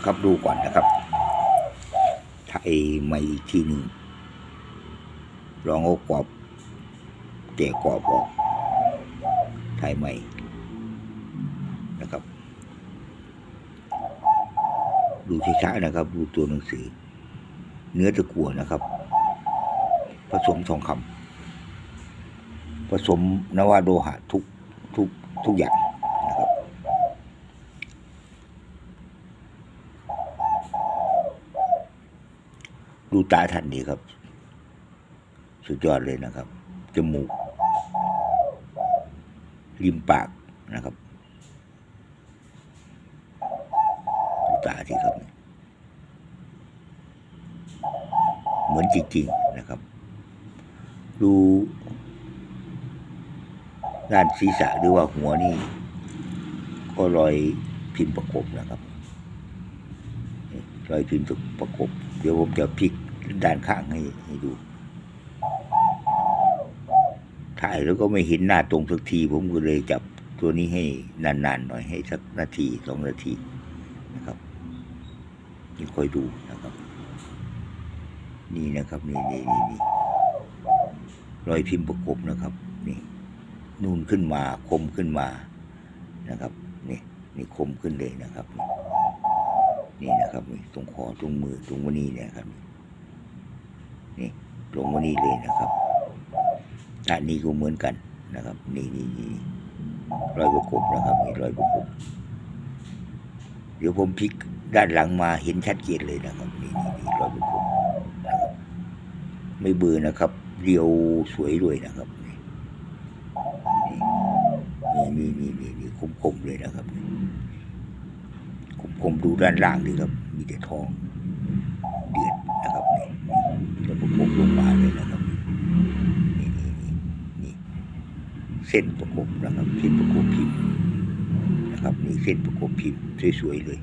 นะครับ ดูก่อนนะครับไทยใหม่อีกทีหนึ่งลองเอากรอบเกะกรอบออกไทยใหม่นะครับ ดูช้าๆนะครับ ดูตัวหนังสือ เนื้อตะกั่วนะครับ ผสมทองคำผสมนวาโลหะทุกทุกทุกอย่างนะครับ ดูตาท่านดีครับ สุดยอดเลยนะครับ จมูก ริมปากนะครับ ดูตาที่ครับ เหมือนจริงๆนะครับ ดูด้านศีรษะหรือว่าหัวนี่ ก็รอยพิมพ์ประกบนะครับ รอยพิมพ์ประกบ เดี๋ยวผมจะพลิกด้านข้างให้ให้ดู ถ่ายแล้วก็ไม่เห็นหน้าตรงสักที ผมก็เลยจับตัวนี้ให้นานๆหน่อยให้สักนาทีสองนาทีนะครับ นี่คอยดูนะครับ นี่นะครับนี่นี่นี่นี่รอยพิมพ์ประกบนะครับ นี่นูนขึ้นมาคมขึ้นมานะครับ นี่นี่คมขึ้นเลยนะครับ นี่นะครับนี่ตรงคอตรงมือตรงวันนี้เนี่ยครับ นี่ลงวันนี้เลยนะครับอันนี้ก็เหมือนกันนะครับ นี่นี่นี่รอยประกบนะครับนี่รอยประกบเดี๋ยวผมพลิกด้านหลังมาเห็นชัดเจนเลยนะครับ นี่นี่นี่รอยประกบนะครับไม่เบื่อนะครับเรียวสวยด้วยนะครับนี่นี่นี่นี่นี่คมคมๆเลยนะครับ คมคมดูด้านล่างดีครับ มีแต่ทองเดือดนะครับนี่แล้วประกบลงมาเลยนะครับนี่นี่นี่นี่เส้นประกบนะครับเส้นประกบพิมพ์นะครับนี่เส้นประกบพิมพ์สวยๆเลย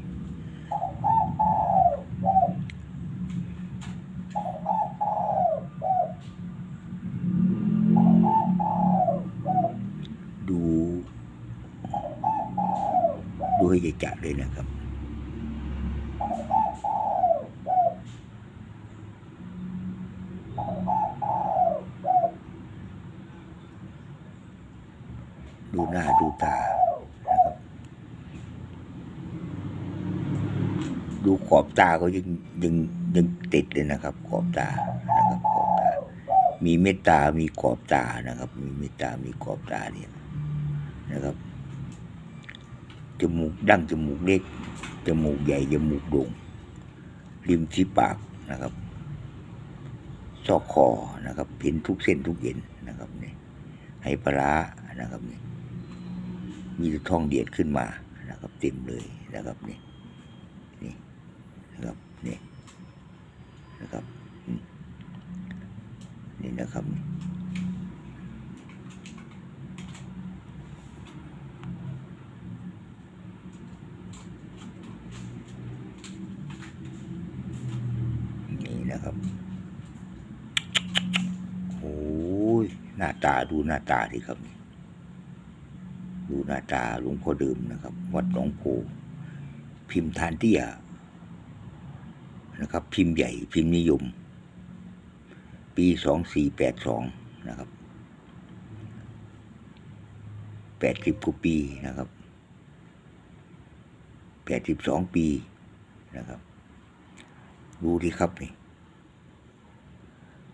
ดูดูให้จะๆเลยนะครับ ดูหน้าดูตานะครับ ดูขอบตาก็ยังยังยังติดเลยนะครับ ขอบตานะครับขอบตา มีเมตตา มีขอบตานะครับ มีเมตตา มีขอบตาเนี่ยนะครับจมูกดั้งจมูกเล็กจมูกใหญ่จมูกโด่งริมที่ปากนะครับซอกคอนะครับเห็นทุกเส้นทุกเอ็นนะครับนี่ให้ปลาร้านะครับนี่ มีแต่ทองเดียดขึ้นมานะครับ เต็มเลยนะครับนี่นี่นะครับนี่นะครับนี่นะครับนี่นะครับโอ้ยหน้าตาดูหน้าตาดิครับนี่ ดูหน้าตาหลวงพ่อดื่มนะครับ วัดหนองโพพิมพ์ทานเตี้ยนะครับ พิมพ์ใหญ่พิมพ์นิยม ปีสองสี่แปดสองนะครับแปดสิบกว่าปีนะครับแปดสิบสองปีนะครับ ดูที่ครับนี่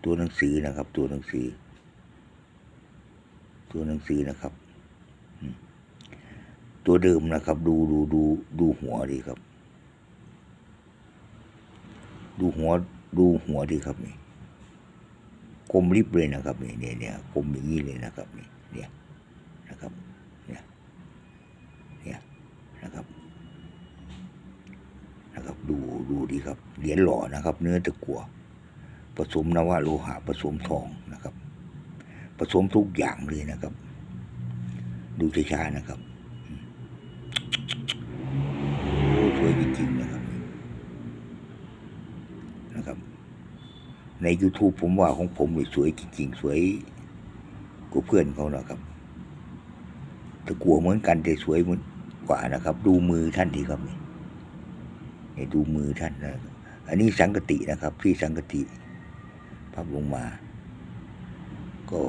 ตัวหนังสือนะครับ ตัวหนังสือ ตัวหนังสือนะครับ ตัวเดิมนะครับ ดูดูดูดูหัวดีครับ ดูหัวดูหัวดีครับนี่กลมริบเลยนะครับนี่เนี่ยเนี่ยกลมอย่างนี้เลยนะครับนี่เนี่ยนะครับเนี่ยเนี่ยนะครับนะครับดูดูดีครับเหรียญหล่อนะครับ เนื้อตะกั่วผสมนวโลหะผสมทองนะครับ ผสมทุกอย่างเลยนะครับ ดูช้าๆนะครับ โอ้สวยจริงๆนะครับนะครับ ใน YouTube ผมว่าของผมนี่สวยจริงๆ สวยกว่าเพื่อนเขานะครับตะกัวเหมือนกันแต่สวยเหมือนกว่านะครับ ดูมือท่านดีครับนี่นี่ดูมือท่านนะอันนี้สังกตินะครับ ที่สังกติ พับลงมา ก็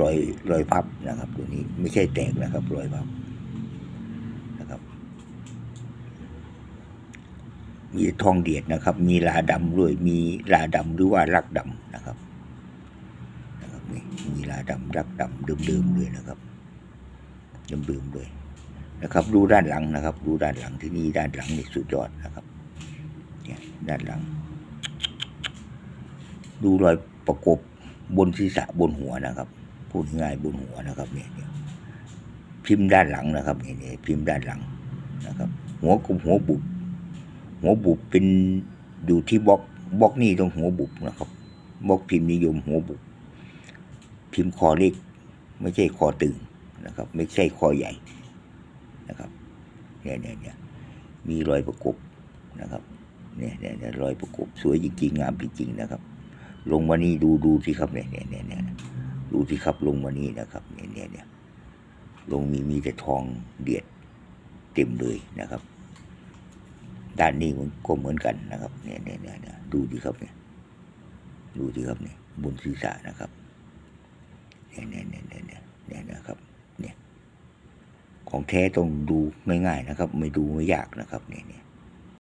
รอยรอยพับนะครับ ตัวนี้ ไม่ใช่แตกนะครับ รอยพับ มีทองเดียดนะครับ มีลาดำด้วย มีลาดำหรือว่ารักดำนะครับนะครับนี่มีลาดำรักดำเดิมๆเลยนะครับเดิมๆเลยนะครับ ดูด้านหลังนะครับ ดูด้านหลังที่นี่ด้านหลังนี่สุดยอดนะครับเนี่ยด้านหลัง ดูรอยประกบบนศีรษะบนหัวนะครับ พูดง่ายบนหัวนะครับเนี่ยพิมพ์ด้านหลังนะครับเนี่ยเนี่ยพิมพ์ด้านหลังนะครับ หัวกลมหัวบุบ หัวบุบเป็นอยู่ที่บล็อกบล็อกนี่ตรงหัวบุบนะครับบล็อกพิมพ์นิยมหัวบุบพิมพ์คอเล็ก ไม่ใช่คอตึงนะครับ ไม่ใช่คอใหญ่นะครับเนี่ยเนี่ยเนี่ยมีรอยประกบนะครับเนี่ยเนี่ยเนี่ยรอยประกบสวยจริงๆงามจริงๆนะครับ ลงมานี่ดูดูที่ครับเนี่ยเนี่ยเนี่ยเนี่ยดูที่ครับลงมานี่นะครับเนี่ยเนี่ยเนี่ยลงมีมีแต่ทองเดียดเต็มเลยนะครับ ด้านนี้มันก็เหมือนกันนะครับเนี่ยเนี่ยเนี่ยเนี่ยดูดิครับเนี่ยดูดิครับเนี่ยบนศีรษะนะครับเนี่ยเนี่ยเนี่ยเนี่ยเนี่ยเนี่ยนะครับเนี่ยของแท้ต้องดูง่ายๆนะครับ ไม่ดูไม่ยากนะครับเนี่ยเนี่ย